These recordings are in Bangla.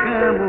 ಮುಖಮೂ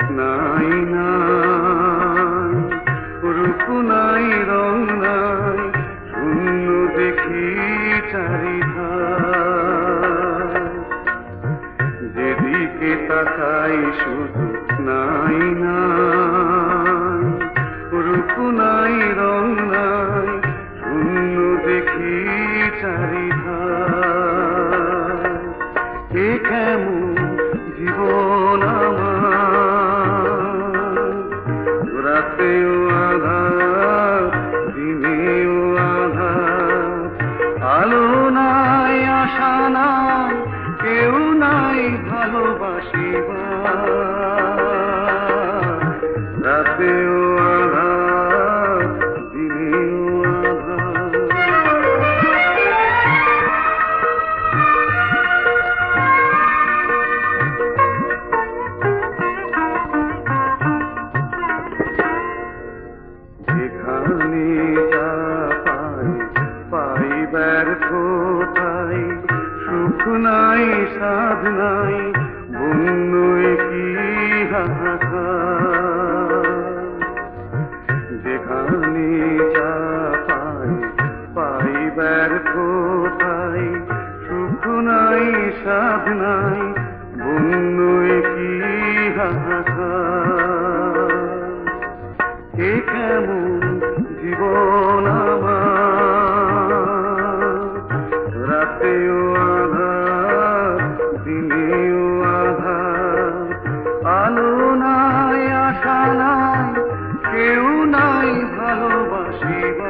দেখি চারিধার। যেদিকে তাকাই শুধু নাই নাই যেখানে যা পাই পাই সুখ নাই, সাধ নাই, বন্য কি যেখানে যা পাই পাই সুখ নাই, সাধ নাই, বন্য কি হাহাকার এ কেমন জীবন দিনেও আধার। আলো নাই, আশা কেউ নাই ভালোবাসিবার।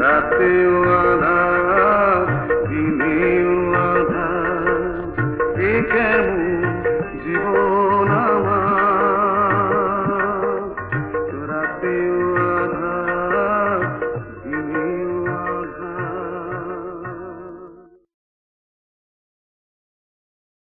রাতেও আধার, দিনেও আধার। এ